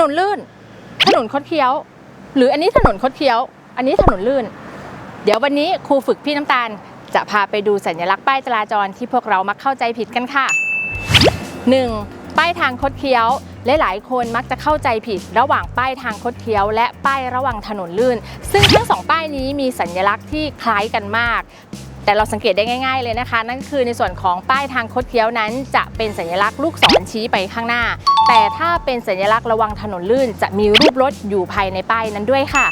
นนลื่น ถนนคดเคี้ยว หรืออันนี้ถนนคดเคี้ยว อันนี้ถนนลื่น เดี๋ยววันนี้ครูฝึกพี่น้ำตาล จะพาไปดูสัญลักษณ์ป้ายจราจรที่พวกเรามักเข้าใจผิดกันค่ะ 1. ป้ายทางคดเคี้ยวลหลายคนมักจะเข้าใจผิด ระหว่างป้ายทางคดเคี้ยว และป้ายระหว่างถนนลื่น ซึ่งทั้งสองป้ายนี้มีสัญลักษณ์ที่คล้ายกันมาก แต่เราสังเกตได้ง่าย ๆเลยนะคะ นั่นคือในส่วนของป้ายทางคดเคี้ยวนั้น จะเป็นสัญลักษณ์ลูกศรชี้ไปข้างหน้า แต่ถ้าเป็นสัญลักษณ์ระวังถนนลื่น จะมีรูปรถอยู่ภายในป้ายนั้นด้วยค่ะ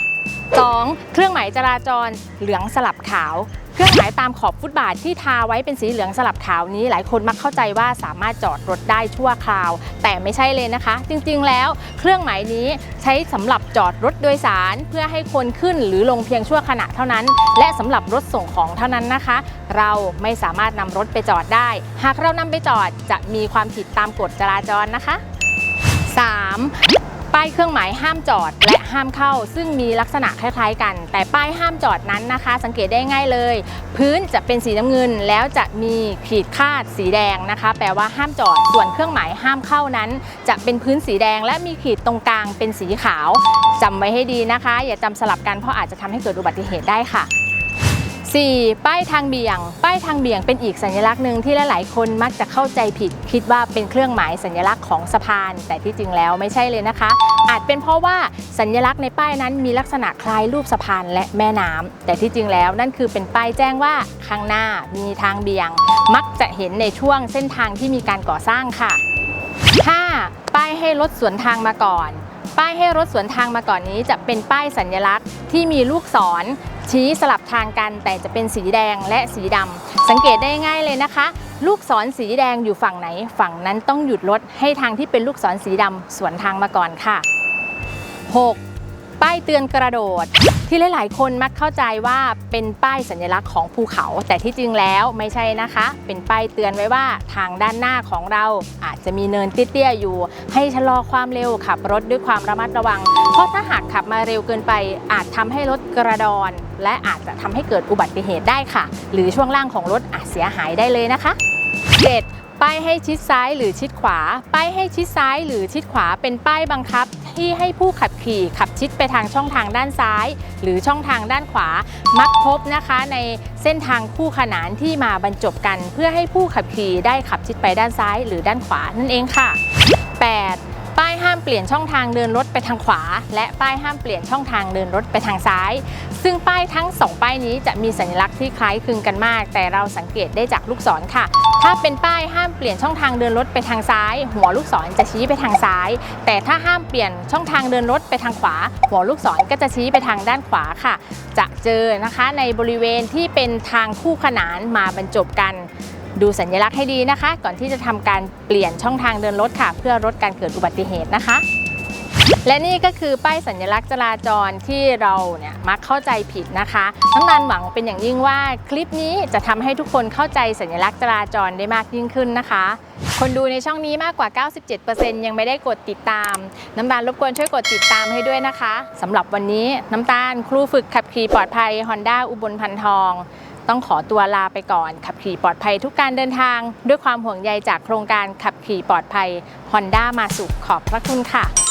2. เครื่องหมายจราจรเหลืองสลับขาว เครื่องหมายตามขอบฟุตบาทที่ทาไว้เป็นสีเหลืองสลับขาวนี้ หลายคนมักเข้าใจว่าสามารถจอดรถได้ชั่วคราว แต่ไม่ใช่เลยนะคะ จริงๆแล้ว เครื่องหมายนี้ใช้สำหรับจอดรถโดยสาร เพื่อให้คนขึ้นหรือลงเพียงชั่วขณะเท่านั้น และสำหรับรถส่งของเท่านั้นนะคะ เราไม่สามารถนำรถไปจอดได้ หากเรานำไปจอดจะมีความผิดตามกฎจราจรนะคะ 3. ป้ายเครื่องหมายห้ามจอดและห้ามเข้า ซึ่งมีลักษณะคล้ายๆกัน แต่ป้ายห้ามจอดนั้นนะคะ สังเกตได้ง่ายเลย พื้นจะเป็นสีน้ำเงิน แล้วจะมีขีดคาดสีแดงนะคะ แปลว่าห้ามจอด ส่วนเครื่องหมายห้ามเข้านั้น จะเป็นพื้นสีแดง และมีขีดตรงกลางเป็นสีขาวจำไว้ให้ดีนะคะ อย่าจำสลับกันเพราะอาจจะทำให้เกิดอุบัติเหตุได้ค่ะ 4. ป้ายทางเบี่ยง ป้ายทางเบี่ยงเป็นอีกสัญลักษณ์หนึ่งที่หลาย ๆ คนมักจะเข้าใจผิด คิดว่าเป็นเครื่องหมายสัญลักษณ์ของสะพาน แต่ที่จริงแล้วไม่ใช่เลยนะคะ อาจเป็นเพราะว่าสัญลักษณ์ในป้ายนั้นมีลักษณะคล้ายรูปสะพานและแม่น้ำแต่ที่จริงแล้วนั่นคือเป็นป้ายแจ้งว่าข้างหน้ามีทางเบี่ยง มักจะเห็นในช่วงเส้นทางที่มีการก่อสร้างค่ะ 5. ป้ายให้รถสวนทางมาก่อน ป้ายให้รถสวนทางมาก่อนนี้จะเป็นป้ายสัญลักษณ์ที่มีลูกศรชี้สลับทางกัน แต่จะเป็นสีแดงและสีดำสังเกตได้ง่ายเลยนะคะ ลูกศรสีแดงอยู่ฝั่งไหน ฝั่งนั้นต้องหยุดรถให้ทางที่เป็นลูกศรสีดำสวนทางมาก่อนค่ะ 6. ป้ายเตือนกระโดด ที่หลายๆ คนมักเข้าใจว่าเป็นป้ายสัญลักษณ์ของภูเขา แต่ที่จริงแล้วไม่ใช่นะคะ เป็นป้ายเตือนไว้ว่าทางด้านหน้าของเราอาจจะมีเนินเตี้ยๆอยู่ ให้ชะลอความเร็วขับรถด้วยความระมัดระวัง เพราะถ้าหากขับมาเร็วเกินไป อาจทำให้รถกระดอน และอาจจะทำให้เกิดอุบัติเหตุได้ค่ะ หรือช่วงล่างของรถอาจเสียหายได้เลยนะคะ 7. ป้ายให้ชิดซ้ายหรือชิดขวา ป้ายให้ชิดซ้ายหรือชิดขวาเป็นป้ายบังคับ ที่ให้ผู้ขับขี่ขับชิดไปทางช่องทางด้านซ้าย หรือช่องทางด้านขวา มักพบนะคะในเส้นทางคู่ขนานที่มาบรรจบกัน เพื่อให้ผู้ขับขี่ได้ขับชิดไปด้านซ้าย หรือด้านขวานั่นเองค่ะ 8. ป้ายห้ามเปลี่ยนช่องทางเดินรถไปทางขวา และป้ายห้ามเปลี่ยนช่องทางเดินรถไปทางซ้าย ซึ่งป้ายทั้ง 2 ป้ายนี้จะมีสัญลักษณ์ที่คล้ายคลึงกันมาก แต่เราสังเกตได้จากลูกศรค่ะ ถ้าเป็นป้ายห้ามเปลี่ยนช่องทางเดินรถไปทางซ้าย หัวลูกศรจะชี้ไปทางซ้าย แต่ถ้าห้ามเปลี่ยนช่องทางเดินรถไปทางขวา หัวลูกศรก็จะชี้ไปทางด้านขวาค่ะ จะเจอนะคะในบริเวณที่เป็นทางคู่ขนานมาบรรจบกัน ดูสัญลักษณ์ให้ดีนะคะ ก่อนที่จะทำการเปลี่ยนช่องทางเดินรถค่ะ เพื่อลดการเกิดอุบัติเหตุนะคะ และนี่ก็คือป้ายสัญลักษณ์จราจรที่เราเนี่ยมักเข้าใจผิดนะคะน้ำนันหวังเป็นอย่างยิ่งว่าคลิปนี้จะทำให้ทุกคนเข้าใจสัญลักษณ์จราจรได้มากยิ่งขึ้นนะคะคนดูในช่องนี้มากกว่า 97%ยังไม่ได้กดติดตาม น้ำตาลรบกวนช่วยกดติดตามให้ด้วยนะคะ สำหรับวันนี้น้ำตาลครูฝึกขับขี่ปลอดภัย Honda อุบลพันทอง ต้องขอตัวลาไปก่อน ขับขี่ปลอดภัยทุกการเดินทาง ด้วยความห่วงใยจากโครงการขับขี่ปลอดภัย Honda มาสุขขอบพระคุณค่ะ